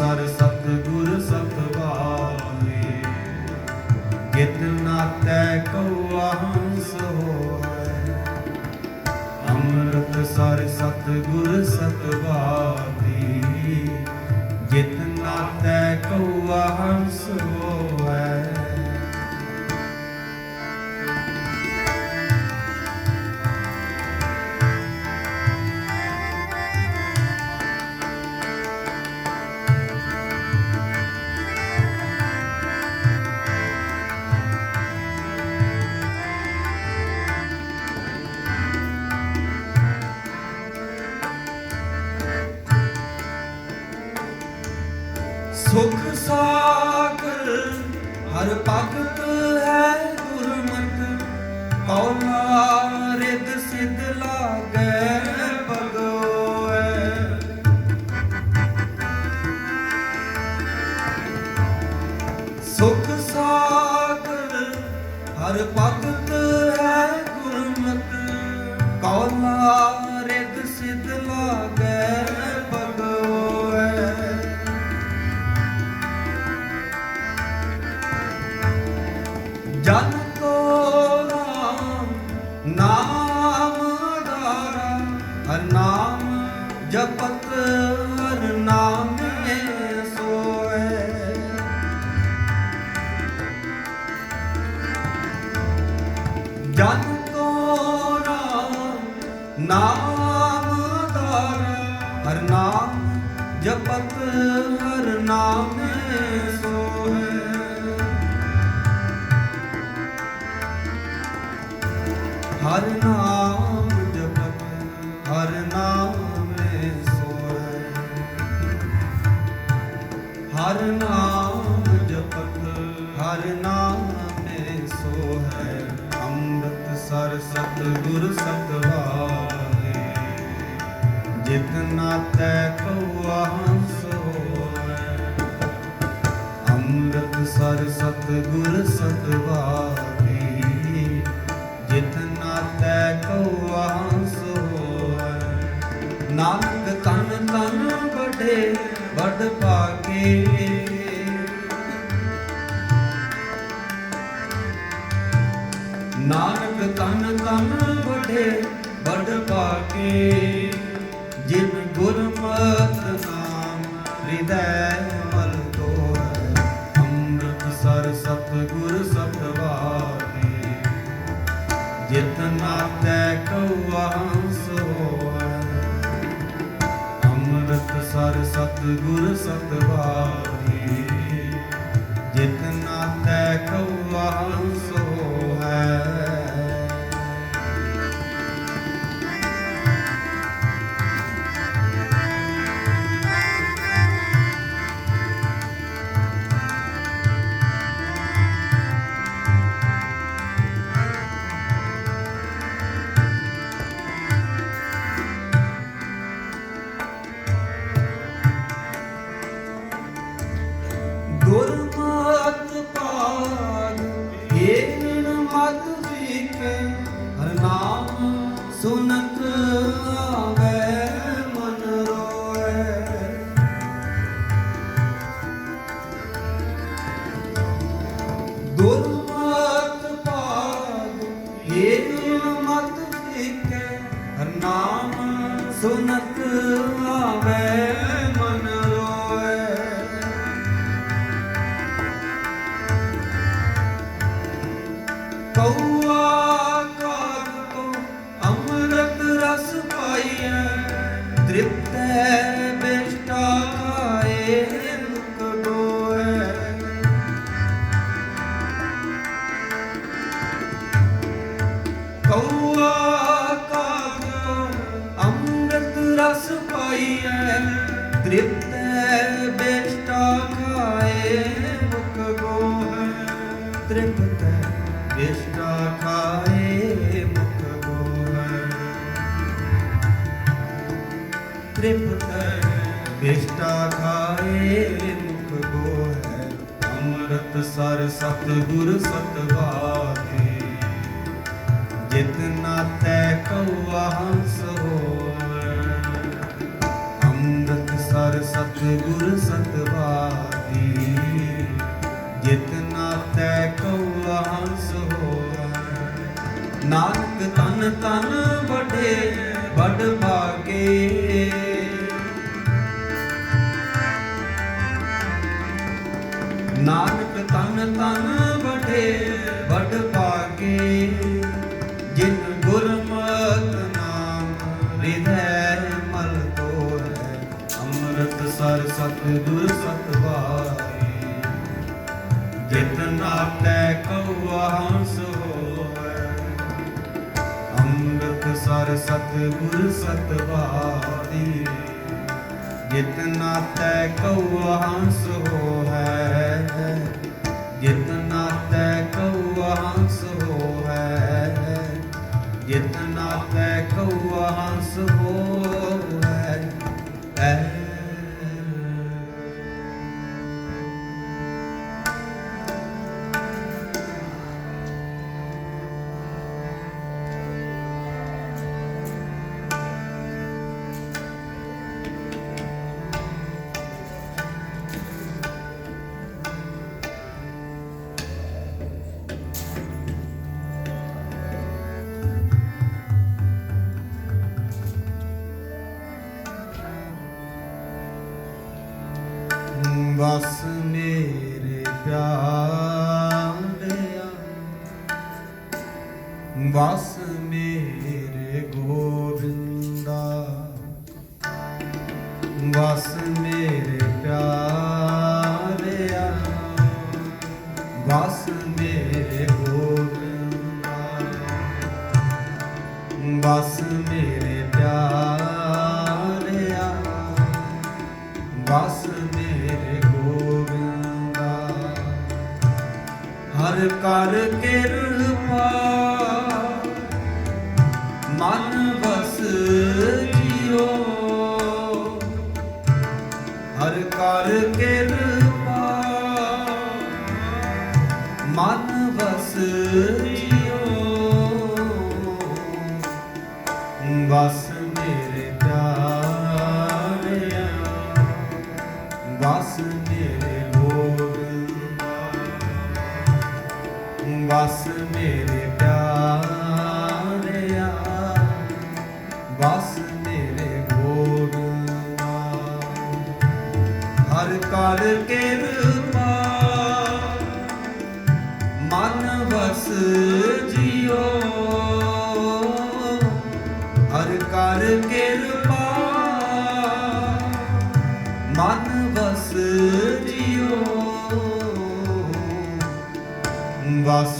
ਅੰਮ੍ਰਿਤਸਰ ਸਤਿਗੁਰ ਸਤਵਾਰੇ ਕਿਤ ਨਾਤੈ ਕਉਆ ਹੰਸ ਹੋਇ ਅੰਮ੍ਰਿਤਸਰ ਸਤਿਗੁਰ ਸਤਵਾਰੀ ਜਿਤ ਨਾਤੈ ਕਉਆ ਹੰਸ ਸੁਖ ਸਾਗਰ ਹਰ ਭਗਤ ਹੈ ਗੁਰਮਤਿ ਕੌਲਾ ਅੰਮ੍ਰਿਤ ਸਰ ਸਤਿਗੁਰ ਸਤਵਾਰੇ, ਜਿਤ ਨਾਤੈ ਕਉਆ ਹੰਸ ਹੋਇ ਨਾਨਕ ਤਨ ਤਨ ਬੜੇ ਵੱਡ ਪਾਕੇ ਨਾਨਕ ਤਨ ਤਨ ਬੜੇ ਬੜ ਪਾਕੇ ਜਿਨ ਗੁਰਮਤਿ ਨਾਮ ਹਿਰਦੈ ਸਤਿਗੁਰ ਸਤਵਾਰੇ ਪਾਗ ਮਤ ਵਿਕੇ ਹਰ ਨਾਮ ਸੁਨਤ ਆਵੇ। ਤ੍ਰਿਪਤ ਖਾਏ ਮੁਖ ਕੋ ਅੰਮ੍ਰਿਤ ਸਰ ਸਤਗੁਰ ਸਤਵਾਗੇ ਜਿਤ ਨਾਥੈ ਕਉਆ ਹੰਸ ਹੋਵੇ। ਅੰਮ੍ਰਿਤ ਸਰ ਸਤਗੁਰ ਸਤਵਾਗੀ ਜਿਤ ਨਾਥੈ ਕਉਆ ਹੰਸ ਹੋਵੇ। ਨਾਨਕ ਤਨ ਤਨ ਬੜੇ ਬੜ ਭਾਗੇ। ਤਨ ਤਨ ਬਠੇ ਨਾਮ ਹਿਰਦੈ ਅੰਮ੍ਰਿਤ ਸਰ ਸਤਿਗੁਰ ਸਤਿਵਾਰੇ ਜਿਤ ਨਾਟੈ ਹੰਸ ਹੋਵੇ ਅੰਮ੍ਰਿਤ ਸਰ ਸਤਿਗੁਰ ਸਤਿਵਾਰੇ ਜਿਤ ਨਾਟੈ ਹੰਸ ਹਰ ਕਰ ਕਿਰਪਾ। ਮਨ ਵਸ ਜਿਉ। ਹਰ ਕਰ ਕਿਰਪਾ। ਮਨ ਵਸ ਜਿਉ। ਵਸ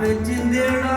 Comment in their eyes.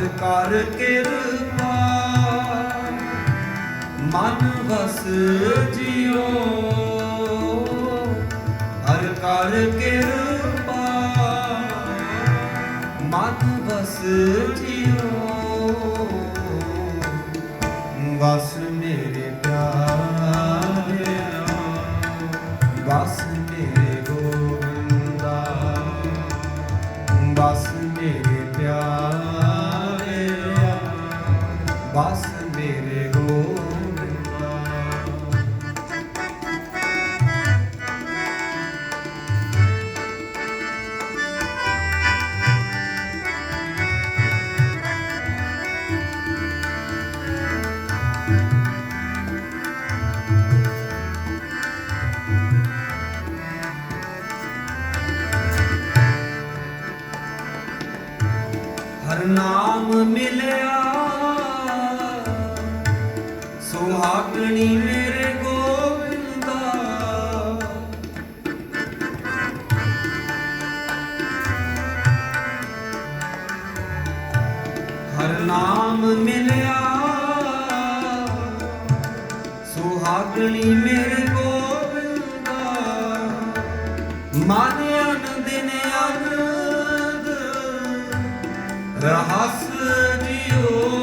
ਹਰ ਕਰ ਕਿਰਪਾ। ਮਨ ਵਸ ਜਿਉ। ਹਰ ਕਰ ਕਿਰਪਾ। ਮਨ ਵਸ ਜਿਓ ਵਸ ਹੱਸ ਦਿਓ।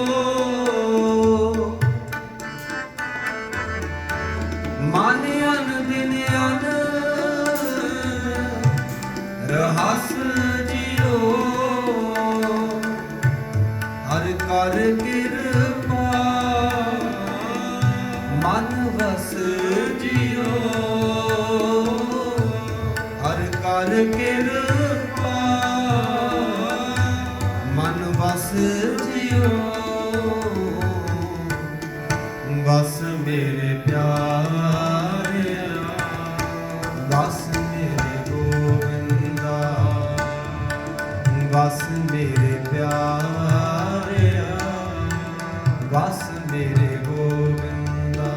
ਬਸ ਮੇਰੇ ਗੋਬਿੰਦਾ,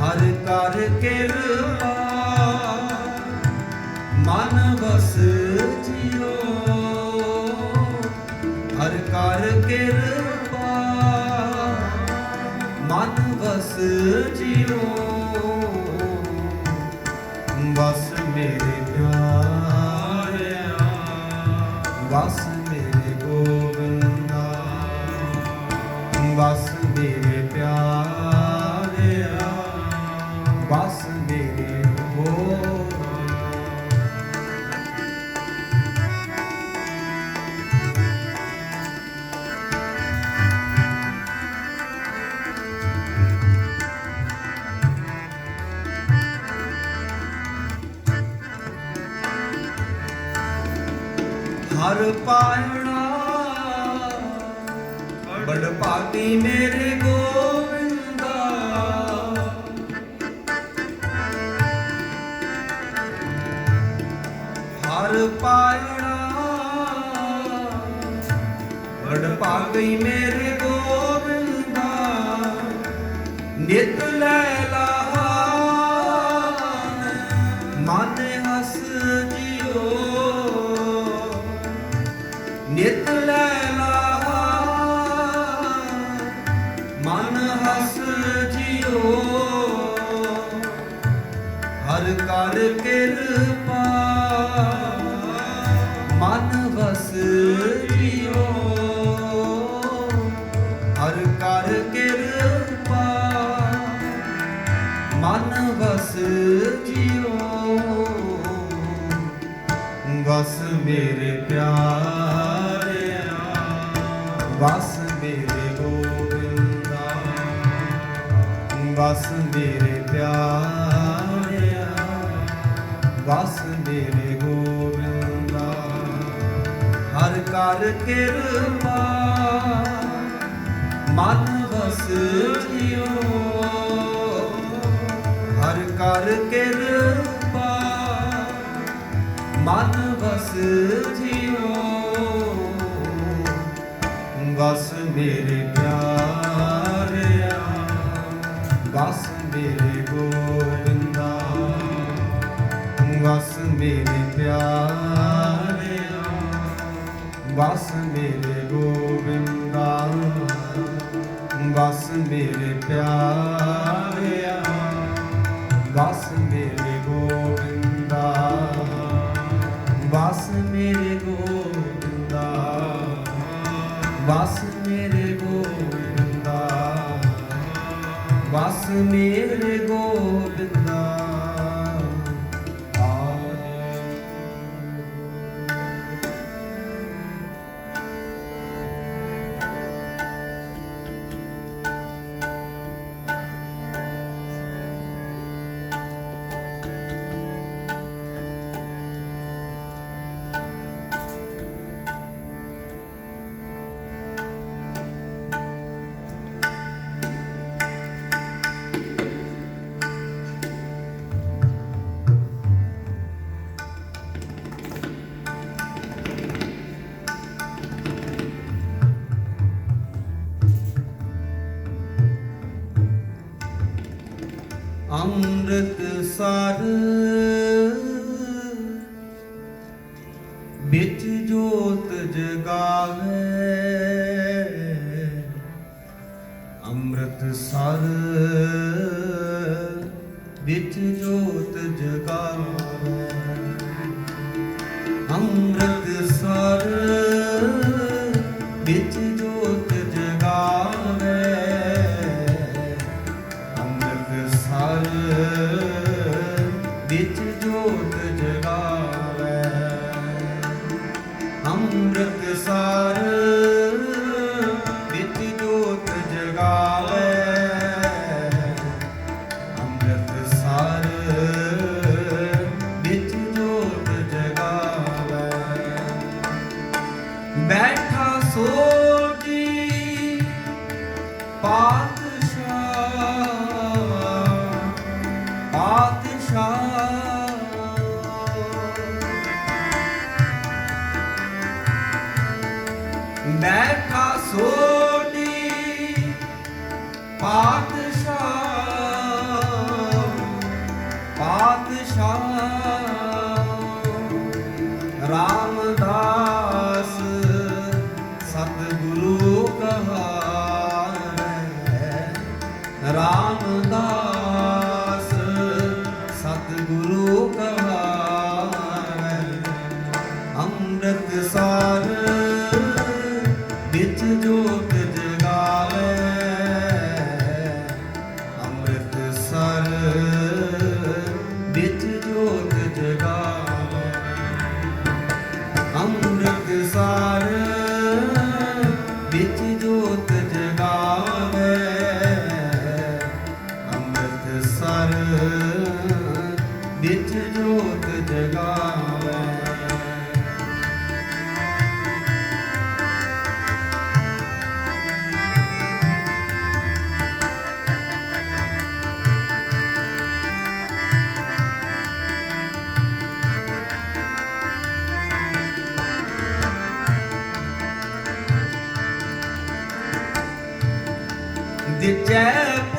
ਹਰ ਕਰ ਕਿਰਪਾ। ਮਨ ਵਸ ਜਿਉ, ਹਰ ਕਰ ਕਿਰਪਾ। ਮਨ ਵਸ ਜਿਉ। ਹਰ ਪਾਇਣਾ ਬੜ ਭਾਗੀ ਮੇਰੇ ਗੋਵਿੰਦਾ। ਹਰ ਪਾਇਣਾ ਬੜ ਮੇਰੇ Tanrı hasır ਕਰ ਕਿਰਪਾ। ਮਨ ਵਸਿਓ ਹਰ ਕਰ ਕਿਰਪਾ। ਮਨ ਵਸਿਓ ਵਸ ਮੇਰੇ ਬਸ ਮੇਰੇ ਗੋਬਿੰਦਾ ਬਸ ਮੇਰੇ ਪਿਆਰਿਆ, ਬਸ ਮੇਰੇ ਗੋਬਿੰਦਾ ਬਸ ਮੇਰੇ ਗੋਬਿੰਦਾ ਬਸ ਮੇਰੇ ਗੋਬਿੰਦਾ ਬਸ ਮੇਰੇ ਸੰਸਾਰ ਵਿੱਚ ਜੋਤ ਜਗਾਵੇ। ਅੰਮ੍ਰਿਤ ਸਰ ਵਿੱਚ did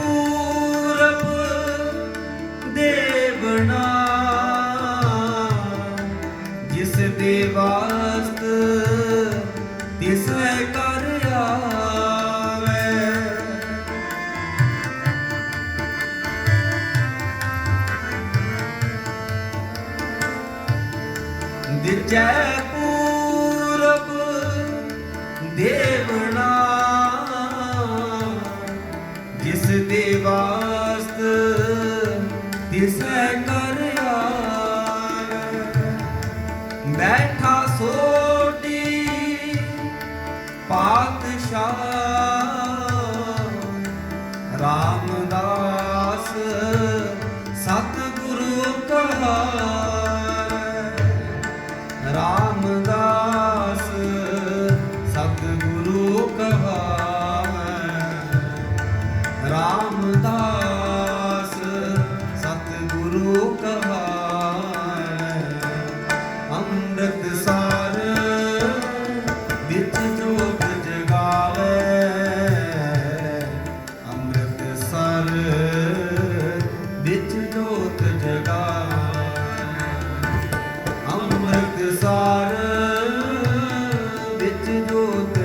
Oh.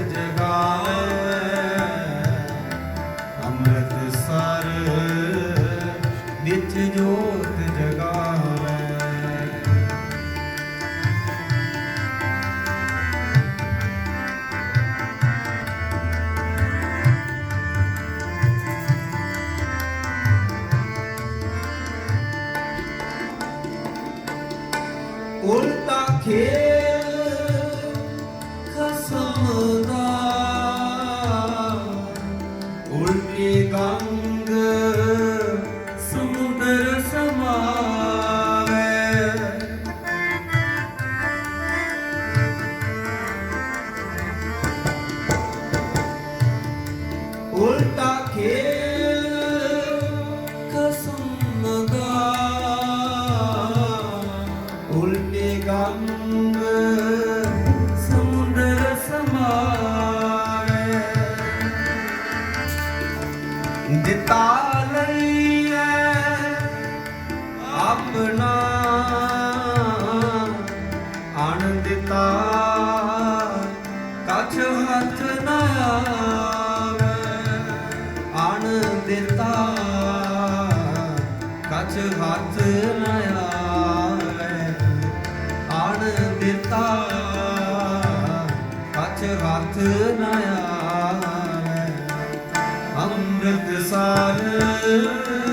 ਅੰਮ੍ਰਿਤਸਰ।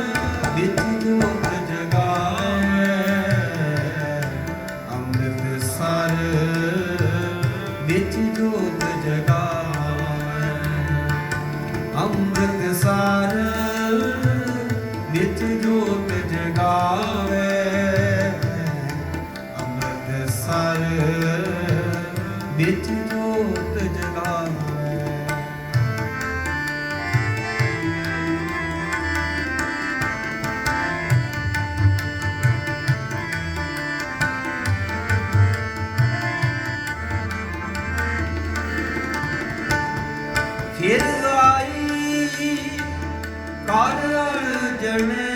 ਜਣੇ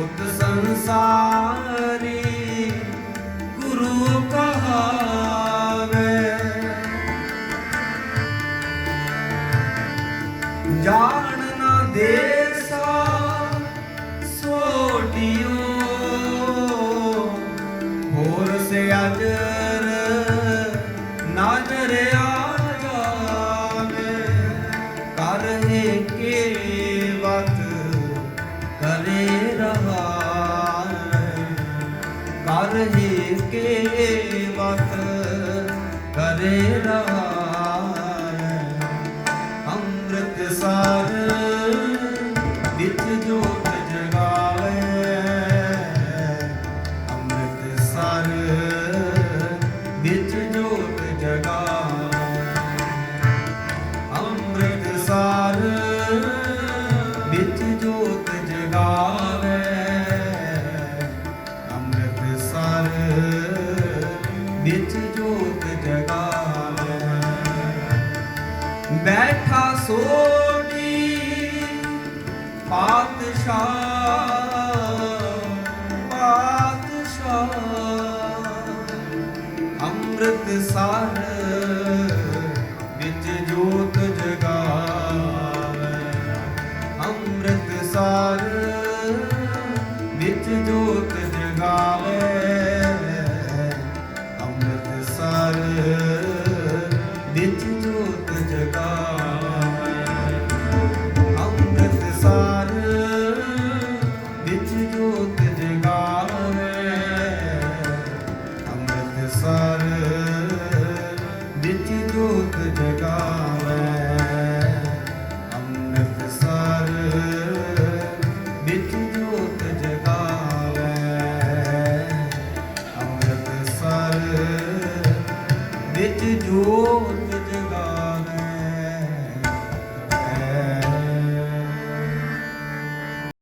ਉਤ ਸੰਸਾਰੀ ਗੁਰੂ ਕਹਾਵੇ। ਜਾਣ ਨਾ ਦੇ ਰਵੇ ਅੰਮ੍ਰਿਤ ਸਾਰ ਸੰਸਾਰ ਵਿੱਚ ਜੋਤ ਜਗਾਵੇ।